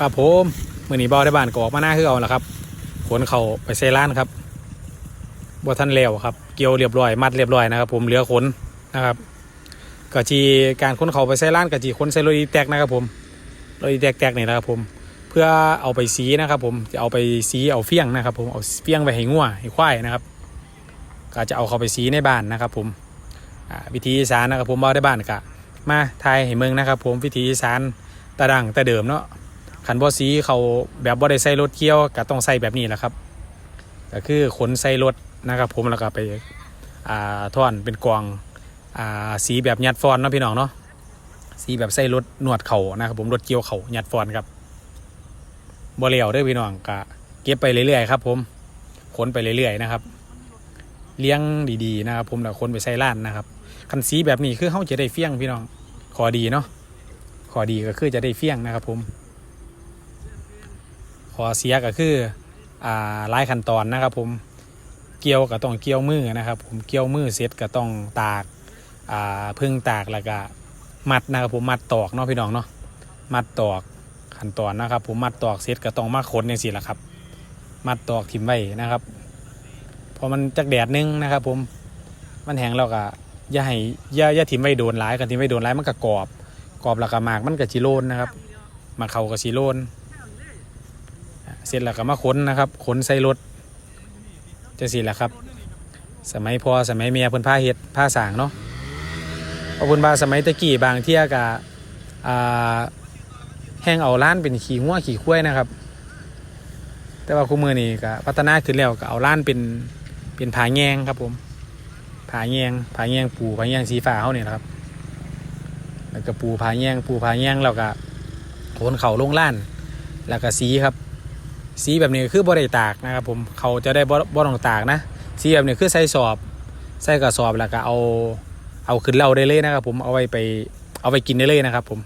ครับผมมื่อนี้บอได้บ้านก็ออกมาหน้าคือเอาละครับขนเขาไปใส่ร้านครับบัท่านแล้วครับ เกี่ยวเรียบร้อยมัดเรียบร้อยนะครับ ผมเหลือขนนะครับก็จีการขนเขาไปใส่ร้านก็จีขนใส่รถอีแตกนะครับ ผมรถอีแตกแตกนี่นะครับ ผม เพื่อเอาไปสีนะครับ ผมจะเอาไปสีเอาเฟี้ยงนะครับ ผมเอาเฟี้ยงไปให้งัวให้ควายนะครับ ก็จะเอาเขาไปสีในบ้านนะครับ ผมวิธีอีสานนะครับ ผมบอได้บ้านกะมาทายให้เมืองนะครับ ผมวิธีอีสานตะดังแต่เดิมเนาะ ขันบอสีเขาแบบบ่ได้ใส่รถเกี่ยวก็ต้องใส่แบบนี้แหละครับ ก็คือขนใส่รถนะครับ ผมแล้วก็ไปอ่าท่อนเป็นกวางอ่าสีแบบยัดฟอนนะพี่น้องเนาะสีแบบใส่รถนวดเขานะครับ ผมรถเกี่ยวเขายัดฟอนครับบ่เลี้ยวด้อพี่น้องก็เก็บไปเรื่อยๆครับ ผมขนไปเรื่อยๆนะครับ เลี้ยงดีๆนะครับ ผมแล้วขนไปใส่ล้านนะครับคันสีแบบนี้คือเขาจะได้เฟี้ยงพี่น้องขอดีเนาะขอดีก็คือจะได้เฟี้ยงนะครับ ผม ขอเสียก็คืออ่าหลายขั้นตอนนะครับ ผมเกี่ยวก็ต้องเกี่ยวมือนะครับ ผมเกี่ยวมือเสร็จก็ต้องตากอ่าพึ่งตากแล้วก็มัดนะครับผมมัดตอกเนาะพี่น้องเนาะมัดตอกขั้นตอนนะครับ ผมมัดตอกเสร็จก็ต้องมาขนอย่างสิละครับ มัดตอกทิมไว้นะครับพอมันจักแดดนึงนะครับ ผมมันแห้งแล้วก็อย่าให้อย่าอย่าทิมไว้โดนหลายกันทิมไว้โดนหลายมันก็กรอบกรอบแล้วก็หมากมันก็จิโลนนะครับมาเขาก็จิโลน เสร็จแล้วก็มาขนนะครับขนใส่รถจะสิแหละครับ สมัยพอสมัยเมียเพิ่นผ้าเฮ็ดผ้าสางเนาะเพราะเพิ่นว่าสมัยตะกี้บางเที่ยกะแห้งเอาล้านเป็นขี่งัวขี่ควายนะครับ แต่ว่าคู่มือนี่ก็พัฒนาขึ้นแล้วก็เอาล้านเป็นเป็นผาแยงครับผมผาแยงผาแยงปูผาแยงสีฟ้าเขาเนี่ยครับแล้วก็ปูผาแยงปูผาแยงแล้วก็โขนเข่าลงล้าน แล้วก็สีครับ สีแบบนี้คือบ่ได้ตากนะครับผมเขาจะได้บ่บ่ต้องตากนะ สีแบบนี้คือใส่สอบใส่กระสอบแล้วก็เอาเอาขึ้นเล่าได้เลยนะครับผมเอาไว้ไปเอาไปกินได้เลยนะครับ ผม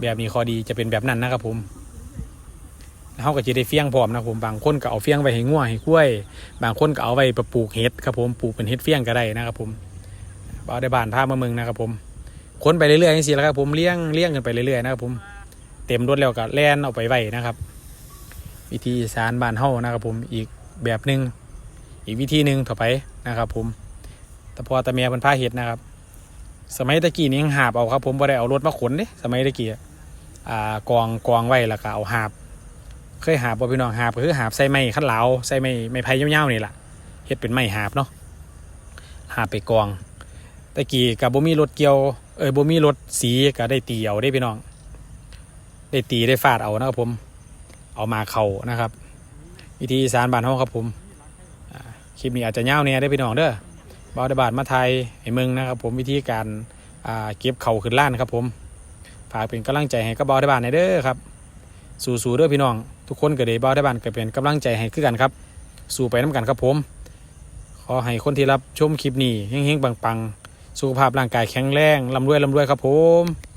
แบบนี้ข้อดีจะเป็นแบบนั้นนะครับผมเขาก็จะได้เฟี้ยงพร้อมนะครับผมบางคนก็เอาเฟี้ยงไปให้งัวให้กล้วย บางคนก็เอาไปปลูกเห็ดครับผมปลูกเป็นเห็ดเฟี้ยงก็ได้นะครับผมเอาได้บานท่ามาเมืองนะครับผมค้นไปเรื่อยๆอย่างนี้แหละครับผมเลี้ยงเลี้ยงกันไปเรื่อยๆนะครับผมเต็มรถแล้วก็แล่นเอาไปไว้นะครับ วิธีสารบานเฮานะครับผมอีกแบบหนึ่งอีกวิธีหนึ่งต่อไปนะครับ ผมแต่พอตะเมียเป็นผ้าเห็ดนะครับ สมัยตะกี้นี่ยังหาบเอาครับ ผมบ่ได้เอารถมาขนเด้สมัยตะกี้อ่ากองกองไว้แล้วก็เอาหาบ เคยหาบบ่พี่น้องหาบก็คือหาบใส่ไม้ขั้นเหลาใส่ไม้ไม้ไผ่ยาวๆนี่แหละเฮ็ดเป็นไม้หาบเนาะหาบไปกองตะกี้กับบ่มีรถเกี่ยวเอ้ยบ่มีรถสีก็ได้ตีเอาได้พี่น้อง ได้ตีได้ฟาดเอานะครับผม เอามาเขานะครับ วิธีสารบานเฮาครับผมคลิปนี้อาจจะเน่าเนี่ยได้พี่น้องเด้อบาวไดบาทมาไทยให้มืองนะครับ ผมวิธีการเก็บเข่าขึ้นล้านครับผมฝากเป็นกำลังใจให้กับบาวไดบาทในเด้อครับ สู้ๆเด้อพี่น้อง ทุกคนก็ได้บ่าวไดบาทก็เป็นกำลังใจให้คือกันครับ สู้ไปน้กันครับผม ขอให้คนที่รับชมคลิปนี้เฮงๆปังๆสุขภาพร่างกายแข็งแรงร่ำรวยร่ำรวยครับผม